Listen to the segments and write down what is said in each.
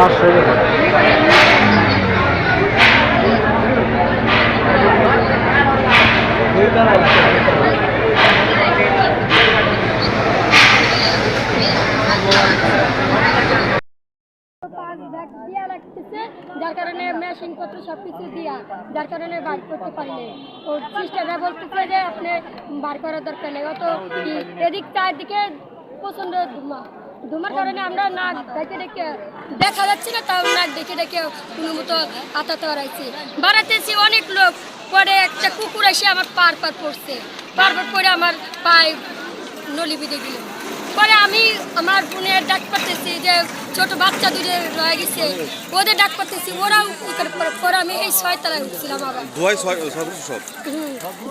পাঁচ হয়ে গেছে যার কারণে মেশিন পত্র সব দিয়া, যার কারণে বার করতে পারিনি ও সিস্টাররা বলতেছে যে আপনি বার করার দরকার নেই, অত এদিক চারদিকে প্রচণ্ড ধুমা ধুমার কারণে আমরা নাক দেখে দেখে দেখা যাচ্ছে না, তাও নাক দেখে দেখে কোনো মতো আতাতে হারাইছি বাড়াতেছি অনেক লোক, পরে একটা কুকুর এসে আমার পার পার পড়ছে। পার পার পরে আমার পায়ে নলি বিঁধে গেল পরে আমি আমার বোনের ডাক পাতেছি যে ছোট বাচ্চা দুটো রয়ে গেছে ওদের ডাক পাতেছি ওরাও পরে- আমি এই ছয়তলায় উঠছিলাম আবার। সব?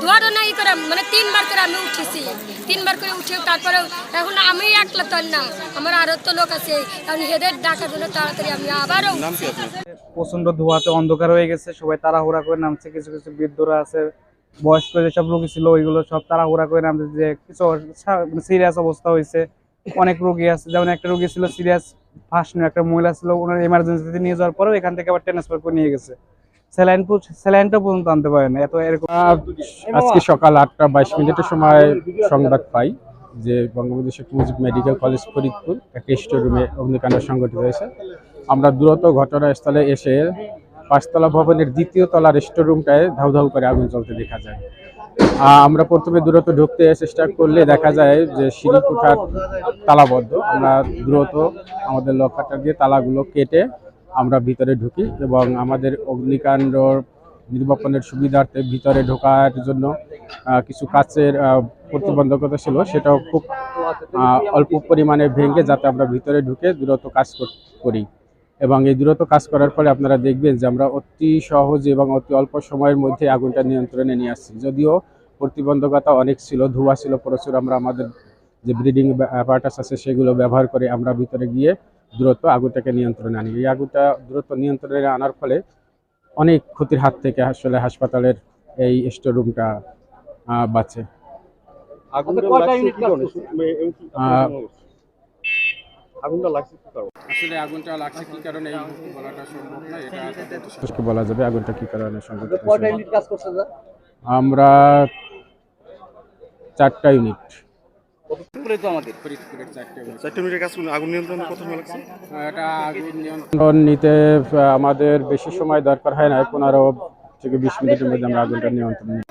ধোয়াটা না ই করে মানে তিনবার করে আমি উঠেছি। তিনবার করে উঠে তারপরে এখন আমি একলা তো না আমার আরও তো লোক আছে কারণ হেদের ডাকার জন্য তাড়াতাড়ি আমি আবারও প্রচণ্ড ধোঁয়াতে অন্ধকার হয়ে গেছে সবাই তাড়াহুড়া করে নামছে কিছু কিছু বৃদ্ধরা আছে বয়স্ক যেসব রোগী ছিল ওইগুলো সব তাড়াহুড়া করে নামছে যে কিছু সিরিয়াস অবস্থা হয়েছে। অনেক রোগী আছে। যেমন একটা রোগী ছিল সিরিয়াস ফার্স্ট একটা মহিলা ছিল, ওনার এমার্জেন্সিতে নিয়ে যাওয়ার পরেও এখান থেকে আবার ট্রান্সফার করে নিয়ে গেছে। স্যালাইন পর্যন্ত আনতে পারে না। এত এরকম আজকে সকাল আটটা বাইশ মিনিটের সময় পাই যে মেডিকেল কলেজ হয়েছে। আমরা দ্রুত ঘটনাস্থলে এসে পাঁচতলা ভবনের দ্বিতীয় তলার স্টোর রুমটায় ধাউ ধাউ করে আগুন জ্বলতে দেখা যায়। আমরা প্রথমে দ্রুত ঢুকতে চেষ্টা করলে দেখা যায় যে সিঁড়ি কোঠার তালাবদ্ধ। আমরা দ্রুত আমাদের লকারটা দিয়ে তালাগুলো কেটে আমরা ভিতরে ঢুকি এবং আমাদের অগ্নিকাণ্ড নির্বাপনের সুবিধার্থে ভিতরে ঢোকার জন্য কিছু আহ, প্রতিবন্ধকতা ছিল সেটাও খুব অল্প পরিমাণে ভেঙে যাতে আমরা ভিতরে ঢুকে দ্রুত কাজ করি। এবং এই দ্রুত কাজ করার ফলে আপনারা দেখবেন যে আমরা অতি সহজ এবং অতি অল্প সময়ের মধ্যে আগুনটা নিয়ন্ত্রণে নিয়ে আসছি। যদিও প্রতিবন্ধকতা অনেক ছিল ধোঁয়া ছিল প্রচুর আমরা আমাদের যে ব্রিডিং অ্যাপার্টাস আছে সেগুলো ব্যবহার করে আমরা ভিতরে গিয়ে দ্রুত আগুনটাকে নিয়ন্ত্রণে আনি। এই আগুনটা দ্রুত নিয়ন্ত্রণে আনার ফলে অনেক ক্ষতির হাত থেকে আসলে হাসপাতালের এই স্টোর রুমটা বাঁচে। আগুনটা লাগছে কি কারণে? আসলে আগুনটা লাগছে কি কারণে এই বলাটা সম্ভব না এটা বলা যাবে আগুনটা কি কারণে। আমরা চারটা ইউনিট। মিনিটের কাজ করলে আগুন নিয়ন্ত্রণে কত সময় লাগছে? এটা আগুন নিয়ন্ত্রণ নিতে আমাদের বেশি সময় দরকার হয় না পনেরো থেকে বিশ মিনিটের মধ্যে আমরা আগুনটা নিয়ন্ত্রণ নিই।